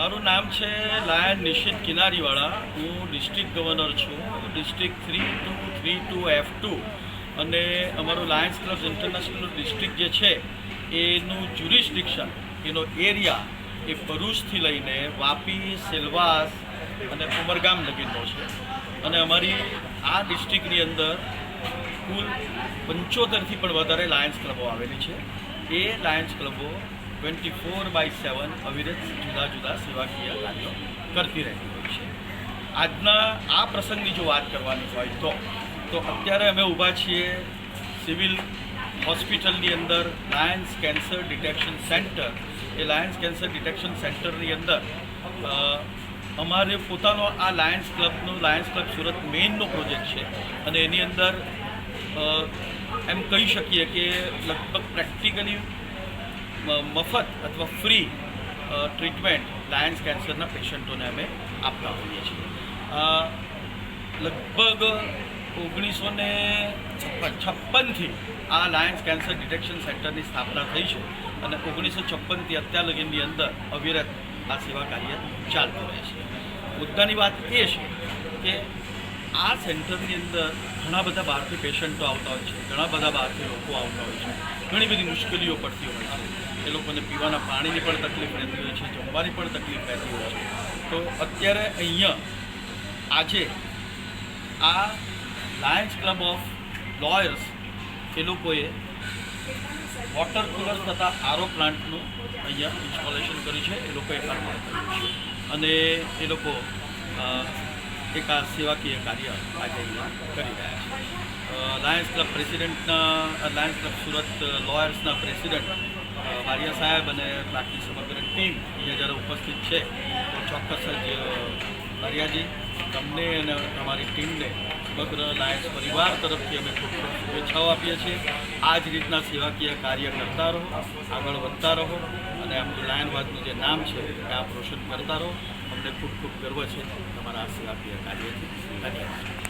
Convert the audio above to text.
મારું નામ છે લાયન નિશિત કિનારીવાળા. હું ડિસ્ટ્રિક્ટ ગવર્નર છું. District three two three two, F two. અને અમારું લાયન્સ ક્લબ ઇન્ટરનેશનલ ડિસ્ટ્રિક્ટ જે છે, એનું જ્યુરિસ્ડિક્શન, એનો એરિયા એ ભરૂચથી લઈને વાપી, સેલવાસ અને ઉમરગામ લગીનો છે. અને અમારી આ ડિસ્ટ્રિક્ટની અંદર કુલ પંચોતેરથી પણ વધારે લાયન્સ ક્લબો આવેલી છે. એ લાયન્સ ક્લબો ટ્વેન્ટી ફોર બાય સેવન અવિરત જુદા જુદા સેવાકીય કાર્યો કરતી રહેતી હોય છે. આજના આ પ્રસંગની જો વાત કરવાની હોય તો તો અત્યારે અમે ઊભા છીએ સિવિલ હોસ્પિટલની અંદર, લાયન્સ કેન્સર ડિટેક્શન સેન્ટર. એ લાયન્સ કેન્સર ડિટેક્શન સેન્ટરની અંદર અમારે પોતાનો આ લાયન્સ ક્લબનો, લાયન્સ ક્લબ સુરત મેઇનનો પ્રોજેક્ટ છે. અને એની અંદર એમ કહી શકીએ કે લગભગ પ્રેક્ટિકલી મફત અથવા ફ્રી ટ્રીટમેન્ટ લાયન્સ કેન્સરના પેશન્ટોને અમે આપતા હોઈએ છીએ. લગભગ ઓગણીસો ને છપ્પનથી આ લાયન્સ કેન્સર ડિટેક્શન સેન્ટરની સ્થાપના થઈ છે અને ઓગણીસો છપ્પનથી અત્યાર લગીનની અંદર અવિરત આ સેવા કાર્ય ચાલતું રહે છે. મુદ્દાની વાત એ છે કે આ સેન્ટરની અંદર ઘણા બધા બહારથી પેશન્ટો આવતા હોય છે, ઘણા બધા બહારથી લોકો આવતા હોય છે. ઘણી બધી મુશ્કેલીઓ પડતી હોય છે. એ લોકોને પીવાના પાણીની પણ તકલીફ રહેતી હોય છે, જમવાની પણ તકલીફ રહેતી હોય છે. તો અત્યારે અહીંયા આજે આ લાયન્સ ક્લબ ઓફ લોયર્સ એ લોકોએ વોટર કુલર તથા આરો પ્લાન્ટનું અહીંયા ઇન્સ્ટોલેશન કર્યું છે. એ લોકોએ કામ કર્યું છે. અને એ લોકો એક આ સેવાકીય કાર્ય આજે કરી રહ્યા છે. લાયન્સ ક્લબ પ્રેસિડેન્ટના લાયન્સ ક્લબ સુરત લોયર્સના પ્રેસિડેન્ટ અ, વારિયા સાહેબ અને બાકી સમગ્ર ટીમ અહીંયા જ્યારે ઉપસ્થિત છે તો ચોક્કસ જ અ, વારિયાજી તમને અને તમારી ટીમને સમગ્ર લાયન્સ પરિવાર તરફથી અમે ખૂબ ખૂબ શુભેચ્છાઓ આપીએ છીએ. આ જ રીતના સેવાકીય કાર્ય કરતા રહો આગળ વધતા રહો અને આપણું લાયનવાદનું જે નામ છે એ આપ રોશન કરતા રહો. અમને ખૂબ ખૂબ ગર્વ છે તમારા આશીર્વાદ કાર્યથી. ધન્યવાદ.